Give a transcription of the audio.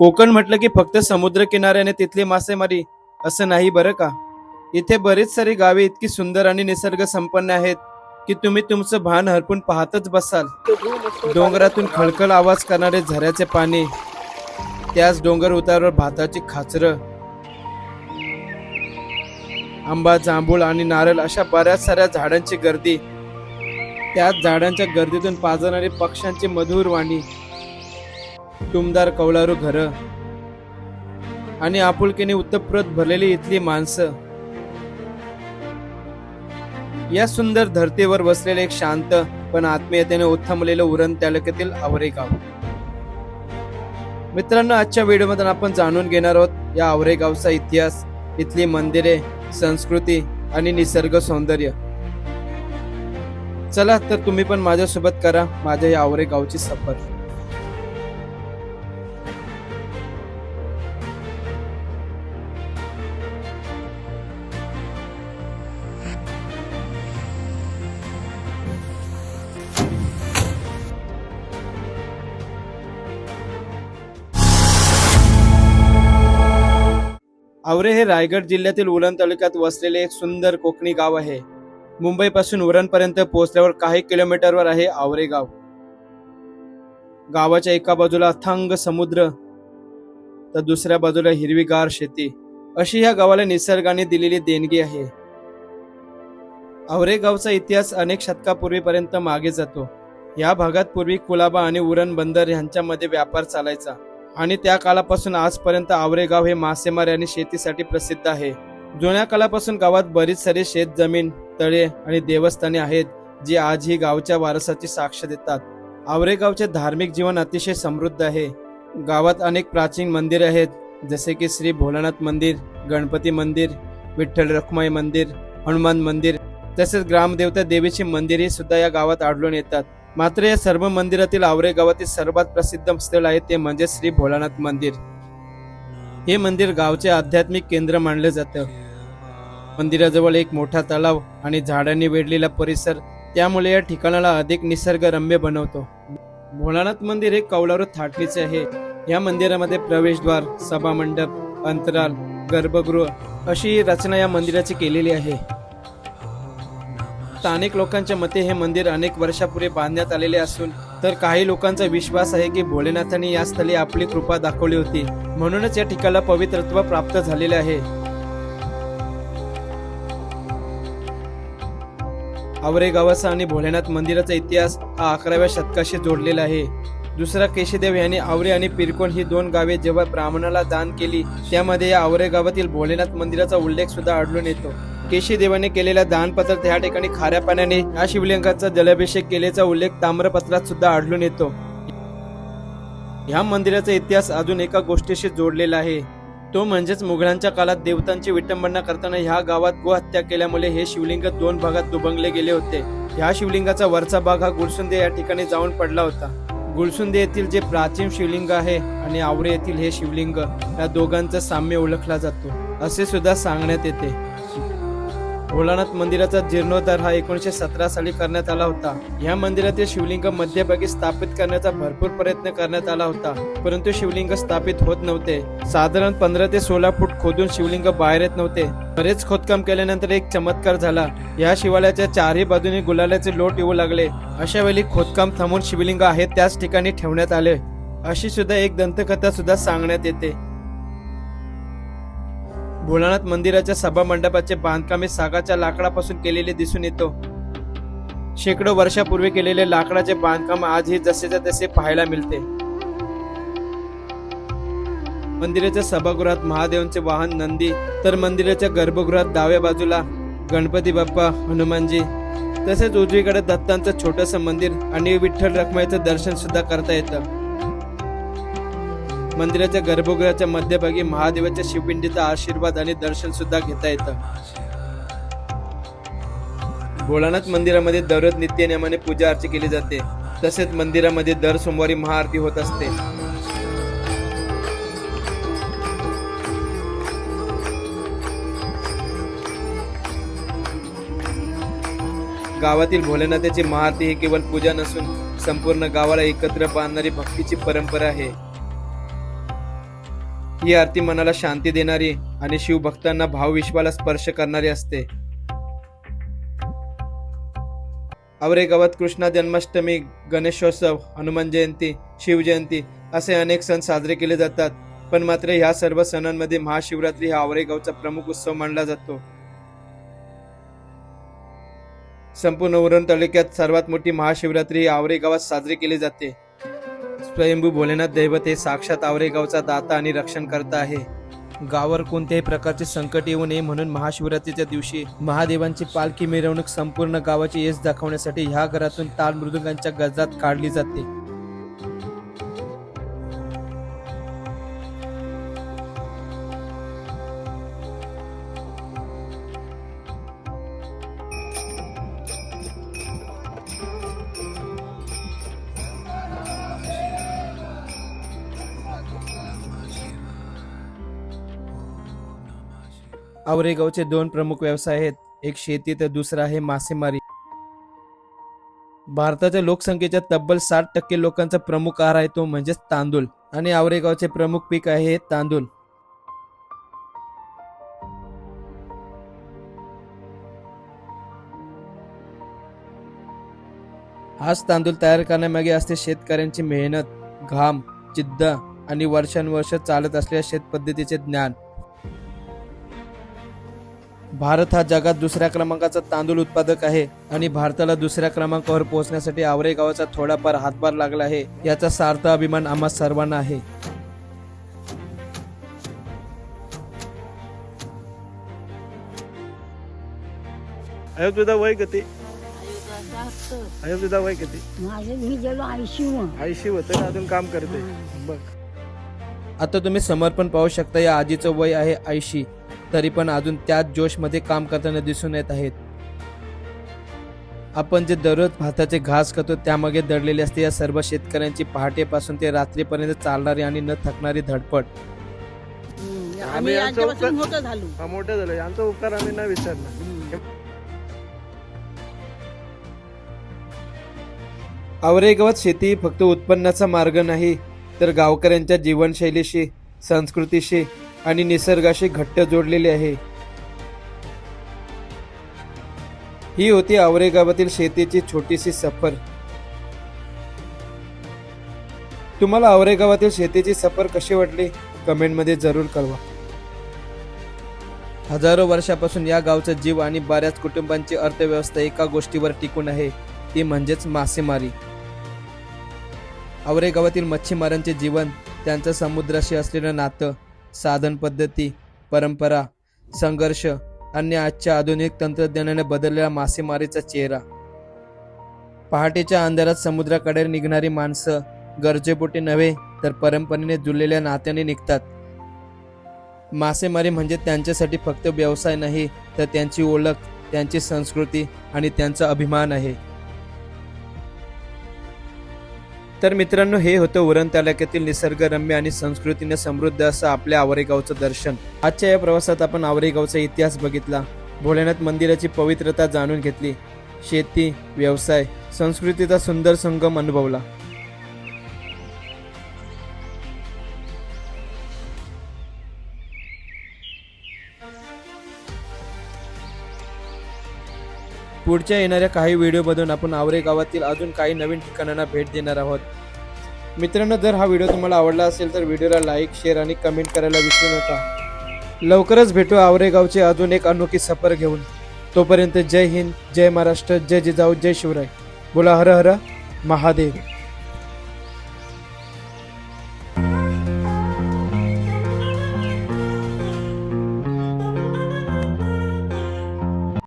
कोकण म्हटलं की फक्त समुद्र किनाऱ्याने तिथली मासेमारी असं नाही बरं का? इथे बरीच सारी गावे इतकी सुंदर आणि निसर्ग संपन्न आहेत की तुम्ही तुमचं भान हरपून पाहतच बसाल. डोंगरातून खळखळ आवाज करणारे झऱ्याचे पाणी त्याच डोंगर उतारावर भाताची खाचरं आंबा जांभूळ आणि नारळ अशा बऱ्याच साऱ्या झाडांची गर्दी त्याच झाडांच्या गर्दीतून पाजणारी पक्ष्यांची मधुर वाणी टुमदार कौलारू घरं. आणि आपुलकीने उत्तप्रोत भरलेली इथली माणसं. या सुंदर धर्तीवर वसलेले एक शांत पण आत्मीयतेने उत्थमलेलं उरण तालुक्यातील आवरे गाव. मित्रांनो आजच्या व्हिडिओमध्ये आपण जाणून घेणार आहोत या आवरे गावचा इतिहास इथली मंदिरे संस्कृती आणि निसर्ग सौंदर्य. चला तर तुम्ही पण माझ्यासोबत करा माझ्या या आवरे गावची सफर. आवरे हे रायगड जिल्ह्यातील उरण तालुक्यात वसलेले एक सुंदर कोकणी गाव आहे. मुंबईपासून उरणपर्यंत पोहोचल्यावर काही किलोमीटरवर आहे आवरे गाव. गावाच्या एका बाजूला अथांग समुद्र तर दुसऱ्या बाजूला हिरवीगार शेती. अशी या गावाला निसर्गाने दिलेली देणगी आहे. आवरे गावचा इतिहास अनेक शतकापूर्वीपर्यंत मागे जातो. या भागात पूर्वी कुलाबा आणि उरण बंदर यांच्यामध्ये व्यापार चालायचा. आणि त्या काळापासून आजपर्यंत आवरेगाव हे मासेमारी आणि शेतीसाठी प्रसिद्ध आहे. जुन्या काळापासून गावात बरीच सारी शेत जमीन तळे आणि देवस्थाने आहेत जी आजही गावच्या वारसाची साक्ष देतात. आवरेगावचे धार्मिक जीवन अतिशय समृद्ध आहे. गावात अनेक प्राचीन मंदिर आहेत जसे की श्री भोलानाथ मंदिर गणपती मंदिर विठ्ठल रखुमाई मंदिर हनुमान मंदिर तसेच ग्रामदेवता देवीची मंदिरे सुद्धा या गावात आढळून येतात. मात्र या सर्व मंदिरातील आवरे गावातील सर्वात प्रसिद्ध स्थळ आहे ते म्हणजे श्री भोलानाथ मंदिर. हे मंदिर गावचे आध्यात्मिक केंद्र मानलं जातं. मंदिराजवळ एक मोठा तलाव आणि झाडांनी वेढलेला परिसर त्यामुळे या ठिकाणाला अधिक निसर्गरम्य बनवतो. भोलानाथ मंदिर हे कौलारू थाटणीचे आहे. या मंदिरामध्ये प्रवेशद्वार सभामंडप अंतराल गर्भगृह अशी रचना या मंदिराची केलेली आहे. स्थानिक लोकांच्या मते हे मंदिर अनेक वर्षापूर्वी बांधण्यात आलेले असून तर काही लोकांचा विश्वास आहे की भोलेनाथांनी या स्थळी आपली कृपा दाखवली होती. म्हणूनच या ठिकाणाला पवित्रत्व प्राप्त झालेले आहे. आवरे गावाचा आणि भोलेनाथ मंदिराचा इतिहास हा अकराव्या शतकाशी जोडलेला आहे. दुसरा केशीदेव यांनी आवरे आणि पिरकोण ही दोन गावे जेव्हा ब्राह्मणाला दान केली त्यामध्ये या आवरे गावातील भोलेनाथ मंदिराचा उल्लेख सुद्धा आढळून येतो. केशीदेवाने केलेल्या दानपत्रात त्या ठिकाणी खाऱ्या पाण्याने या शिवलिंगाचा जलाभिषेक केल्याचा उल्लेख ताम्रपत्रात सुद्धा आढळून येतो. ह्या मंदिराचा इतिहास अजून एका गोष्टीशी जोडलेला आहे. तो म्हणजेच मुघलांच्या काळात देवतांची विटंबना करताना ह्या गावात गोहत्या केल्यामुळे हे शिवलिंग दोन भागात दुभंगले गेले होते. ह्या शिवलिंगाचा वरचा भाग हा गुळसुंदे या ठिकाणी जाऊन पडला होता. गुळसुंदे येथील जे प्राचीन शिवलिंग आहे आणि आवरे येथील हे शिवलिंग या दोघांचा साम्य ओळखला जातो. असे सुद्धा सांगण्यात येते. भोलानाथ मंदिराचा जीर्णोद्धार हा एकोणीसशे सतरा साली करण्यात आला होता. या मंदिरातील शिवलिंग मध्यभागी स्थापित करण्याचा भरपूर प्रयत्न करण्यात आला होता. परंतु शिवलिंग स्थापित होत नव्हते. साधारण पंधरा ते सोळा फूट खोदून शिवलिंग बाहेर येत नव्हते. बरेच खोदकाम केल्यानंतर एक चमत्कार झाला. या शिवालयाच्या चारही बाजूने गुलालाचे लोट येऊ लागले. अशा वेळी खोदकाम थांबून शिवलिंग आहे त्याच ठिकाणी ठेवण्यात आले. अशी सुद्धा एक दंतकथा सुद्धा सांगण्यात येते. भोलानाथ मंदिराच्या सभा मंडपाचे बांधकाम हे सागाच्या लाकडापासून केलेले दिसून येतो. शेकडो वर्षापूर्वी केलेले लाकडाचे बांधकाम आजही जसेच्या तसे पाहायला मिळते. मंदिराच्या सभागृहात महादेवांचे वाहन नंदी तर मंदिराच्या गर्भगृहात डाव्या बाजूला गणपती बाप्पा हनुमानजी तसेच उजवीकडे दत्तांचं छोटस मंदिर आणि विठ्ठल रखमाईचं दर्शन सुद्धा करता येतं. मंदिराच्या गर्भगृहाच्या मध्यभागी महादेवाच्या शिवपिंडीचा आशीर्वाद आणि दर्शन सुद्धा घेता येतं. भोलानाथ मंदिरामध्ये दररोज नित्यनेमाने पूजा अर्चा केली जाते. तसेच मंदिरामध्ये दर सोमवारी महाआरती होत असते. गावातील भोलेनाथाची महाआरती ही केवळ पूजा नसून संपूर्ण गावाला एकत्र बांधणारी भक्तीची परंपरा आहे. ही आरती मनाला शांती देणारी आणि शिवभक्तांना भावविश्वाला स्पर्श करणारी असते. आवरे गावात कृष्णा जन्माष्टमी गणेशोत्सव हनुमान जयंती शिवजयंती असे अनेक सण साजरे केले जातात. पण मात्र ह्या सर्व सणांमध्ये महाशिवरात्री हा आवरेगावचा प्रमुख उत्सव मानला जातो. संपूर्ण उरण तालुक्यात सर्वात मोठी महाशिवरात्री ही आवरे गावात साजरी केली जाते. स्वयंभू भोलेनाथ दैवत हे साक्षात आवरेगावचा दाता आणि रक्षण करता आहे. गावावर कोणत्याही प्रकारचे संकट येऊ नये म्हणून महाशिवरात्रीच्या दिवशी महादेवांची पालखी मिरवणूक संपूर्ण गावाची यश दाखवण्यासाठी ह्या घरातून ताल मृदुंगांच्या गजरात काढली जाते. आवरेगावचे दोन प्रमुख व्यवसाय आहेत. एक शेती तर दुसरा आहे मासेमारी. भारताच्या लोकसंख्येच्या तब्बल साठ टक्के लोकांचा प्रमुख आहार आहे तो म्हणजेच तांदूळ. आणि आवरेगावचे प्रमुख पीक आहे तांदूळ. हाच तांदूळ तयार करण्यामागे असते शेतकऱ्यांची मेहनत घाम जिद्द आणि वर्षानुवर्ष चालत असलेल्या शेत पद्धतीचे ज्ञान. भारत हा जगात दुसऱ्या क्रमांकाचा तांदूळ उत्पादक आहे आणि भारताला दुसऱ्या क्रमांकावर पोहोचण्यासाठी आवरे गावाचा थोडाफार हातभार लागला आहे. याचा सार्थ अभिमान आम्हा सर्वांना आहे. अयो तुझा वय किती? अयो तुझा वय किती? माझे मी गेलो ऐंशी होतं अजून काम करते. बघ आता तुम्ही समर्पण पाहू शकता या आजीचं वय आहे ऐंशी. तरी पण अजून त्याच जोशमध्ये काम करताना दिसून येत आहेत. आपण जे दररोज भाताचे घास खातो त्यामागे दडलेली असते या सर्व शेतकऱ्यांची पहाटेपासून ते रात्रीपर्यंत चालणारी आणि न थकणारी धडपड. आम्ही यांच्यापासून मोठं झालो. हा मोठं झालं. यांचा उपकार आम्ही नाही विसरणार. आवरे गावात शेती ही फक्त उत्पन्नाचा मार्ग नाही तर गावकऱ्यांच्या जीवनशैलीशी संस्कृतीशी आणि निसर्गाशी घट्ट जोडलेली आहे. ही होती आवरे गावातील शेतीची छोटीशी सफर. तुम्हाला आवरे गावातील शेतीची सफर कशी वाटली? कमेंटमध्ये जरूर कळवा. हजारो वर्षापासून या गावचा जीव आणि बऱ्याच कुटुंबांची अर्थव्यवस्था एका गोष्टीवर टिकून आहे ती म्हणजेच मासेमारी. आवरे गावातील मच्छीमारांचे जीवन त्यांचं समुद्राशी असलेलं नातं. साधन पद्धती परंपरा संघर्ष आणि आजच्या आधुनिक तंत्रज्ञानाने बदललेला मासेमारीचा चेहरा. पहाटेच्या अंधारात समुद्राकडे निघणारी माणसं गरजेपोटी नव्हे तर परंपरेने जुळलेल्या नात्याने निघतात. मासेमारी म्हणजे त्यांच्यासाठी फक्त व्यवसाय नाही तर त्यांची ओळख त्यांची संस्कृती आणि त्यांचा अभिमान आहे. तर मित्रांनो हे होतं उरण तालुक्यातील निसर्गरम्य आणि संस्कृतीने समृद्ध असं आपल्या आवरेगावचं दर्शन. आजच्या या प्रवासात आपण आवरेगावचा इतिहास बघितला. भोलेनाथ मंदिराची पवित्रता जाणून घेतली. शेती व्यवसाय संस्कृतीचा सुंदर संगम अनुभवला. पुढच्या येणाऱ्या काही व्हिडिओमधून आपण आवरे गावातील अजून काही नवीन ठिकाणांना भेट देणार आहोत. मित्रांनो जर हा व्हिडिओ तुम्हाला आवडला असेल तर व्हिडिओला लाईक शेअर आणि कमेंट करायला विसरू नका. लवकरच भेटू आवरेगावचे अजून एक अनोखी सफर घेऊन. तोपर्यंत जय हिंद जय महाराष्ट्र जय जिजाऊ जय शिवराय. बोला हर हर महादेव.